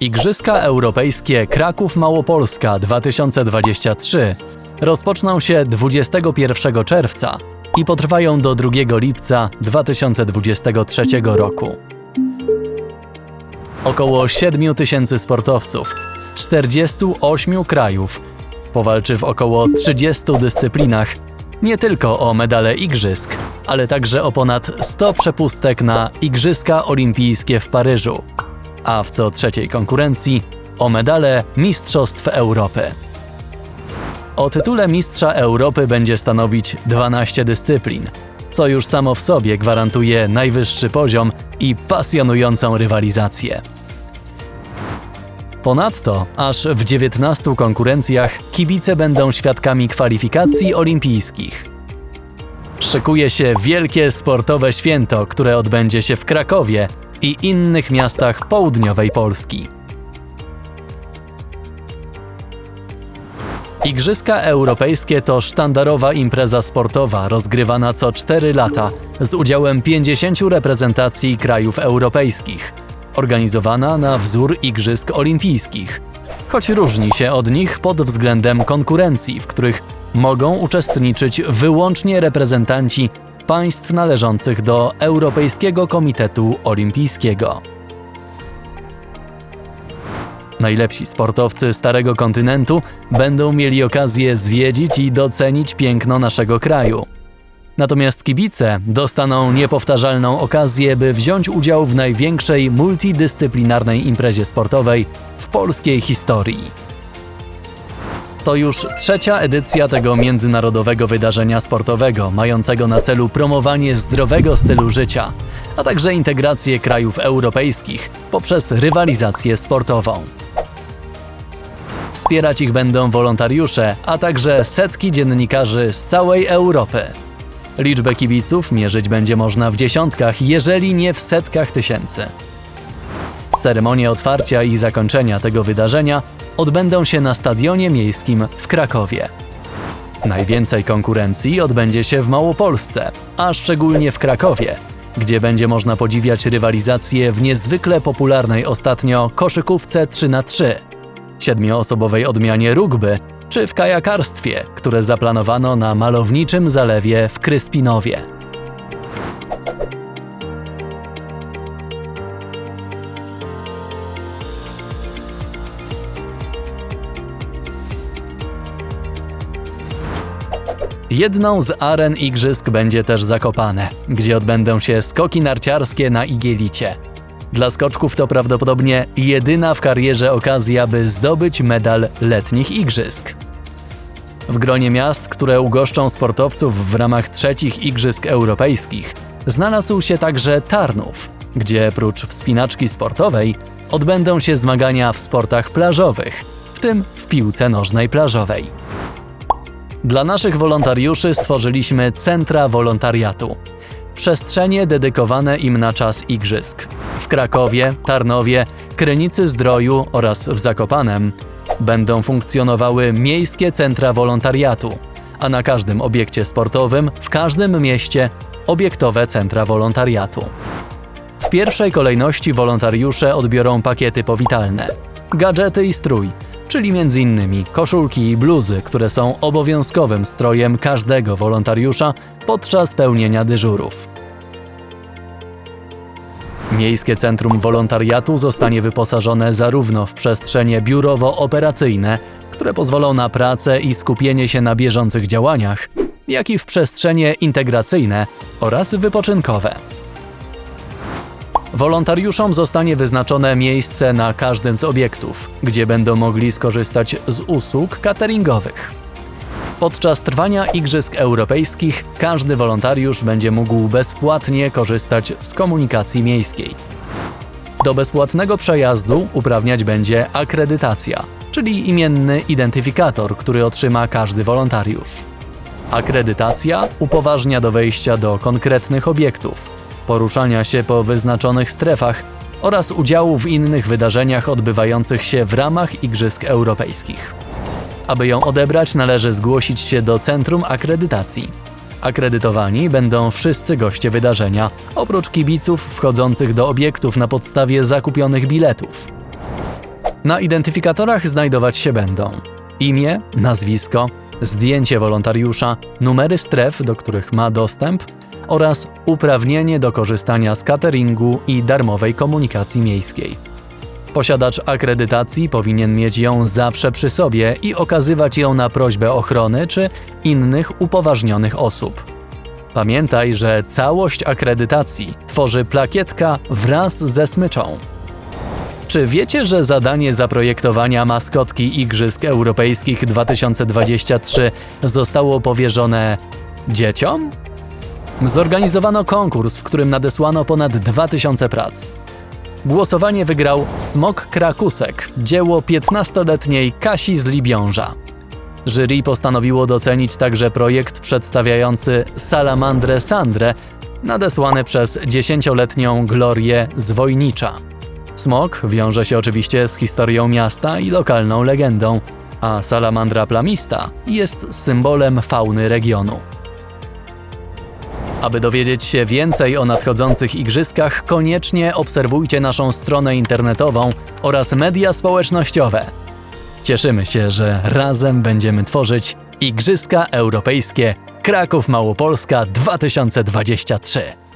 Igrzyska Europejskie Kraków Małopolska 2023 rozpoczną się 21 czerwca i potrwają do 2 lipca 2023 roku. Około 7 tysięcy sportowców z 48 krajów powalczy w około 30 dyscyplinach nie tylko o medale igrzysk, ale także o ponad 100 przepustek na Igrzyska Olimpijskie w Paryżu, a w co trzeciej konkurencji o medale Mistrzostw Europy. O tytule Mistrza Europy będzie stanowić 12 dyscyplin, co już samo w sobie gwarantuje najwyższy poziom i pasjonującą rywalizację. Ponadto, aż w 19 konkurencjach kibice będą świadkami kwalifikacji olimpijskich. Szykuje się wielkie sportowe święto, które odbędzie się w Krakowie i innych miastach południowej Polski. Igrzyska Europejskie to sztandarowa impreza sportowa rozgrywana co 4 lata z udziałem 50 reprezentacji krajów europejskich, organizowana na wzór Igrzysk Olimpijskich, choć różni się od nich pod względem konkurencji, w których mogą uczestniczyć wyłącznie reprezentanci państw należących do Europejskiego Komitetu Olimpijskiego. Najlepsi sportowcy Starego Kontynentu będą mieli okazję zwiedzić i docenić piękno naszego kraju. Natomiast kibice dostaną niepowtarzalną okazję, by wziąć udział w największej multidyscyplinarnej imprezie sportowej w polskiej historii. To już trzecia edycja tego międzynarodowego wydarzenia sportowego, mającego na celu promowanie zdrowego stylu życia, a także integrację krajów europejskich poprzez rywalizację sportową. Wspierać ich będą wolontariusze, a także setki dziennikarzy z całej Europy. Liczbę kibiców mierzyć będzie można w dziesiątkach, jeżeli nie w setkach tysięcy. Ceremonie otwarcia i zakończenia tego wydarzenia odbędą się na Stadionie Miejskim w Krakowie. Najwięcej konkurencji odbędzie się w Małopolsce, a szczególnie w Krakowie, gdzie będzie można podziwiać rywalizację w niezwykle popularnej ostatnio koszykówce 3 na 3 siedmioosobowej odmianie rugby czy w kajakarstwie, które zaplanowano na malowniczym zalewie w Kryspinowie. Jedną z aren igrzysk będzie też Zakopane, gdzie odbędą się skoki narciarskie na Igielicie. Dla skoczków to prawdopodobnie jedyna w karierze okazja, by zdobyć medal letnich igrzysk. W gronie miast, które ugoszczą sportowców w ramach trzecich Igrzysk Europejskich, znalazł się także Tarnów, gdzie prócz wspinaczki sportowej odbędą się zmagania w sportach plażowych, w tym w piłce nożnej plażowej. Dla naszych wolontariuszy stworzyliśmy centra wolontariatu. Przestrzenie dedykowane im na czas igrzysk. W Krakowie, Tarnowie, Krynicy Zdroju oraz w Zakopanem będą funkcjonowały miejskie centra wolontariatu, a na każdym obiekcie sportowym, w każdym mieście obiektowe centra wolontariatu. W pierwszej kolejności wolontariusze odbiorą pakiety powitalne, gadżety i strój, czyli m.in. koszulki i bluzy, które są obowiązkowym strojem każdego wolontariusza podczas pełnienia dyżurów. Miejskie Centrum Wolontariatu zostanie wyposażone zarówno w przestrzenie biurowo-operacyjne, które pozwolą na pracę i skupienie się na bieżących działaniach, jak i w przestrzenie integracyjne oraz wypoczynkowe. Wolontariuszom zostanie wyznaczone miejsce na każdym z obiektów, gdzie będą mogli skorzystać z usług cateringowych. Podczas trwania Igrzysk Europejskich każdy wolontariusz będzie mógł bezpłatnie korzystać z komunikacji miejskiej. Do bezpłatnego przejazdu uprawniać będzie akredytacja, czyli imienny identyfikator, który otrzyma każdy wolontariusz. Akredytacja upoważnia do wejścia do konkretnych obiektów, poruszania się po wyznaczonych strefach oraz udziału w innych wydarzeniach odbywających się w ramach Igrzysk Europejskich. Aby ją odebrać, należy zgłosić się do Centrum Akredytacji. Akredytowani będą wszyscy goście wydarzenia, oprócz kibiców wchodzących do obiektów na podstawie zakupionych biletów. Na identyfikatorach znajdować się będą imię, nazwisko, zdjęcie wolontariusza, numery stref, do których ma dostęp oraz uprawnienie do korzystania z cateringu i darmowej komunikacji miejskiej. Posiadacz akredytacji powinien mieć ją zawsze przy sobie i okazywać ją na prośbę ochrony czy innych upoważnionych osób. Pamiętaj, że całość akredytacji tworzy plakietka wraz ze smyczą. Czy wiecie, że zadanie zaprojektowania maskotki Igrzysk Europejskich 2023 zostało powierzone dzieciom? Zorganizowano konkurs, w którym nadesłano ponad 2000 prac. Głosowanie wygrał Smok Krakusek, dzieło 15-letniej Kasi z Libiąża. Jury postanowiło docenić także projekt przedstawiający Salamandrę Sandrę, nadesłany przez 10-letnią Glorię z Wojnicza. Smok wiąże się oczywiście z historią miasta i lokalną legendą, a salamandra plamista jest symbolem fauny regionu. Aby dowiedzieć się więcej o nadchodzących igrzyskach, koniecznie obserwujcie naszą stronę internetową oraz media społecznościowe. Cieszymy się, że razem będziemy tworzyć Igrzyska Europejskie Kraków Małopolska 2023.